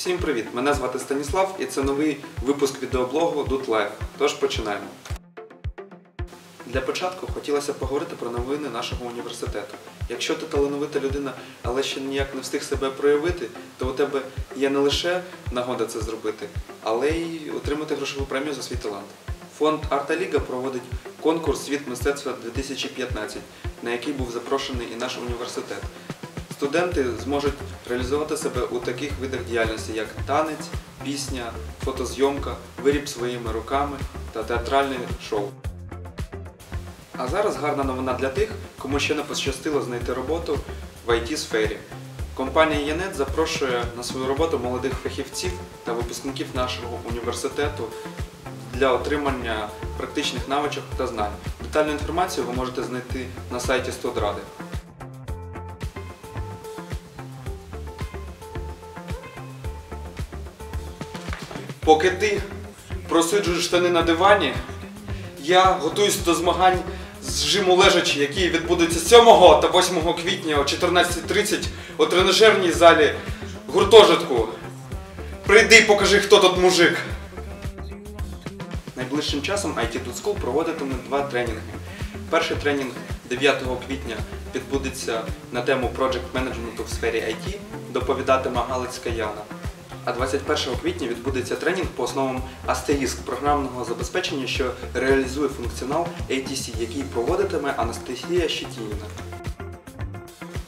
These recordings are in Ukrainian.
Всім привіт! Мене звати Станіслав і це новий випуск відеоблогу Dut Life. Тож починаємо. Для початку хотілося поговорити про новини нашого університету. Якщо ти талановита людина, але ще ніяк не встиг себе проявити, то у тебе є не лише нагода це зробити, але й отримати грошову премію за свій талант. Фонд Арта Ліга проводить конкурс Світ мистецтва 2015, на який був запрошений і наш університет. Студенти зможуть реалізувати себе у таких видах діяльності, як танець, пісня, фотозйомка, виріб своїми руками та театральне шоу. А зараз гарна новина для тих, кому ще не пощастило знайти роботу в it сфері Компанія Янет запрошує на свою роботу молодих фахівців та випускників нашого університету для отримання практичних навичок та знань. Детальну інформацію ви можете знайти на сайті Студради. Поки ти просиджуєш штани на дивані, я готуюсь до змагань з жиму лежачі, які відбудуться 7 та 8 квітня о 14.30 у тренажерній залі гуртожитку. Прийди і покажи, хто тут мужик. Найближчим часом IT Dude School проводитиме два тренінги. Перший тренінг 9 квітня відбудеться на тему Project Management в сфері IT, доповідатиме Галицька Яна. А 21 квітня відбудеться тренінг по основам Asterisk програмного забезпечення, що реалізує функціонал ATC, який проводитиме Анастасія Щетініна.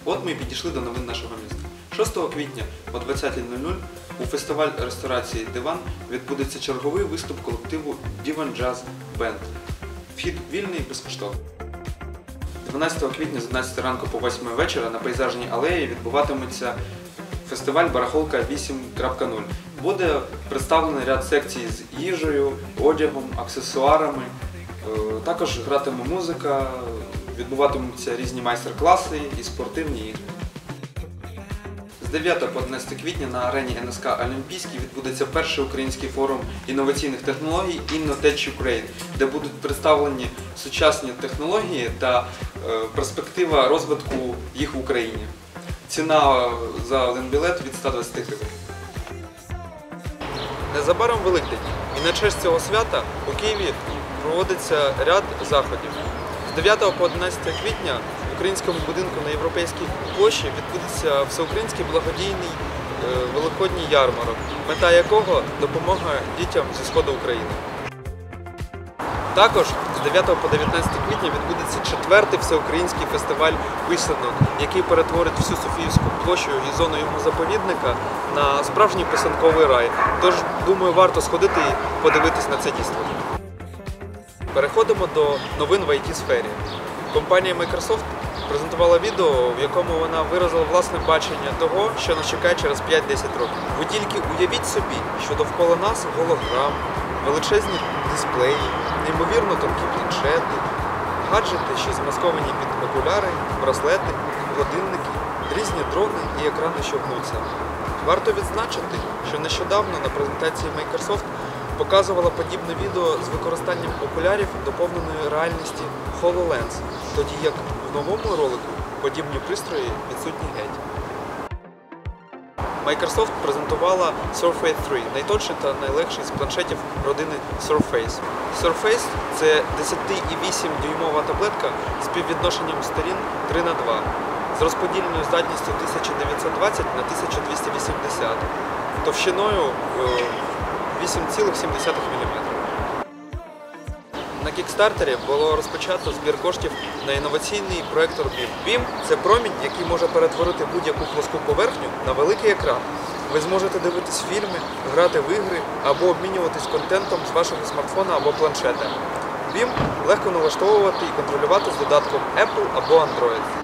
От ми підійшли до новин нашого міста. 6 квітня о 20.00 у фестиваль ресторації Диван відбудеться черговий виступ колективу Divan Jazz Band. Вхід вільний безкоштовний. 12 квітня з 11 ранку по 8 вечора на пейзажній алеї відбуватиметься фестиваль Барахолка 8.0. Буде представлений ряд секцій з їжею, одягом, аксесуарами. Е, Також гратиме музика, відбуватимуться різні майстер-класи і спортивні ігри. З 9 по 11 квітня на арені НСК Олімпійський відбудеться перший український форум інноваційних технологій InnoTech Ukraine, де будуть представлені сучасні технології та е, перспектива розвитку їх в Україні. Ціна за один білет від 120 гривень. Незабаром Великдень. І на честь цього свята у Києві проводиться ряд заходів. З 9 по 11 квітня в українському будинку на Європейській площі відбудеться всеукраїнський благодійний е, великодній ярмарок, мета якого допомога дітям зі сходу України. Також 9 по 19 квітня відбудеться четвертий всеукраїнський фестиваль писанок, який перетворить всю Софіївську площу і зону його заповідника на справжній писанковий рай. Тож, думаю, варто сходити і подивитись на це дійство. Переходимо до новин в it сфері Компанія Microsoft презентувала відео, в якому вона виразила власне бачення того, що нас чекає через 5-10 років. Ви тільки уявіть собі, що довкола нас голограм, величезні дисплеї, неймовірно тонкі планшети, гаджети, що змасковані під окуляри, браслети, годинники, різні дрони і екрани, що гнуться. Варто відзначити, що нещодавно на презентації Microsoft показувала подібне відео з використанням окулярів доповненої реальності HoloLens, тоді як в новому ролику подібні пристрої відсутні геть. Microsoft презентувала Surface 3, найтонший та найлегший з планшетів родини Surface. Surface – це 10,8 дюймова таблетка з співвідношенням сторін 3 на 2 з розподільною здатністю 1920 на 1280, товщиною е, 8,7 мм. На кікстартері було розпочато збір коштів на інноваційний проектор BIM. BIM – це промінь, який може перетворити будь-яку плоску поверхню на великий екран. Ви зможете дивитись фільми, грати в ігри або обмінюватись контентом з вашого смартфона або планшета. BIM легко налаштовувати і контролювати з додатком Apple або Android.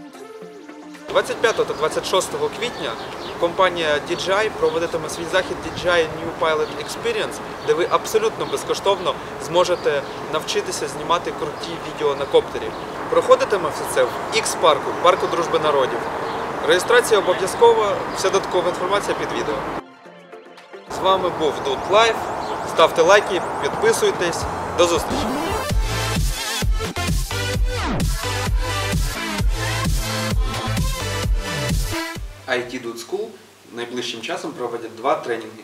25 та 26 квітня компанія DJI проводитиме свій захід DJI New Pilot Experience, де ви абсолютно безкоштовно зможете навчитися знімати круті відео на коптері. Проходитиме все це в X-парку, парку дружби народів. Реєстрація обов'язкова, вся додаткова інформація під відео. З вами був Dude Life. Ставте лайки, підписуйтесь. До зустрічі! IT Dude School найближчим часом проводять два тренінги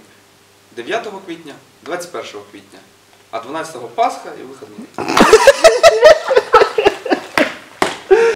9 квітня, 21 квітня, а 12 Пасха і вихідний.